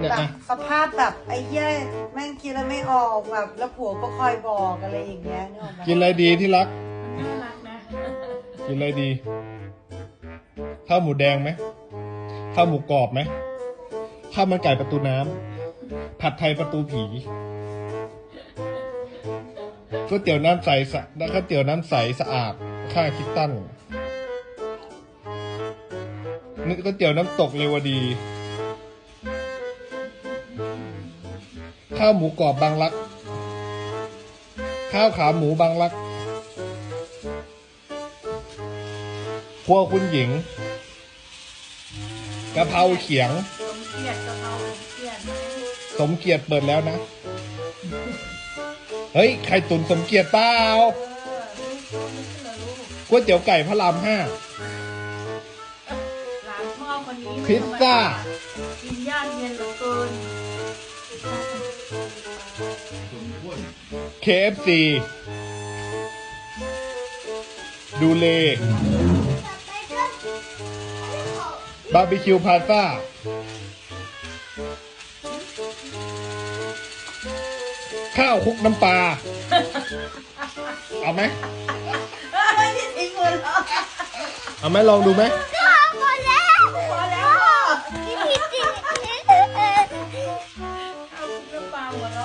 เนี่ยแบบอะสภาพแบบไอ้เหี้ยแม่งคิดแล้วไม่ออกแบบแล้วผัวก็คอยบอกอะไรอย่างเงี้ยนึกออกไหมกินอะไรดีที่รัก น่ารักนะ กินอะไรดี ข้าวหมูแดงไหม ข้าวหมูกรอบไหม ข้าวมันไก่ประตูน้ำ ผัดไทยประตูผีก๋วยเตี๋ยวน้ำใสสะแล้วก๋วยเตี๋ยวน้ำใสสะอาด ค่าคิดตั้นนึกก๋วยเตี๋ยวน้ำตกเรวดี ข้าวหมูกรอบบางรัก ข้าวขาหมูบางรักครัวคุณหญิงกะเพราเขียงเติมเครียดกะเพราเครียดสมเกียรติเปิดแล้วนะ เฮ้ยไข่ตุ๋นสมเกียรติเปล่าเออลูกไม่เชื่อลูกก๋วยเตี๋ยวไก่พระรามห้า หลานพ่อคนนี้ไม่พิซซ่ากินยากเย็นเหลือเกิน KFC ดูเลบาร์บีคิวพาซ่า ข้าวคลุกน้ำปลา เอาไหมไม่ได้ทิ้งหมดแล้วเอาไหมลองดูไหม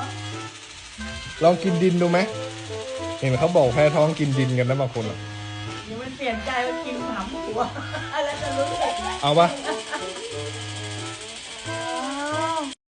ลาหัวเราะลองกินดินดูไหม เห็นเขาบอกแพ้ท้องกินดินกันนะบางคนอะ เดี๋ยวมันเปลี่ยนใจมันกินหมาหมูอะแล้วจะรู้สึกไหมเอาปะเอ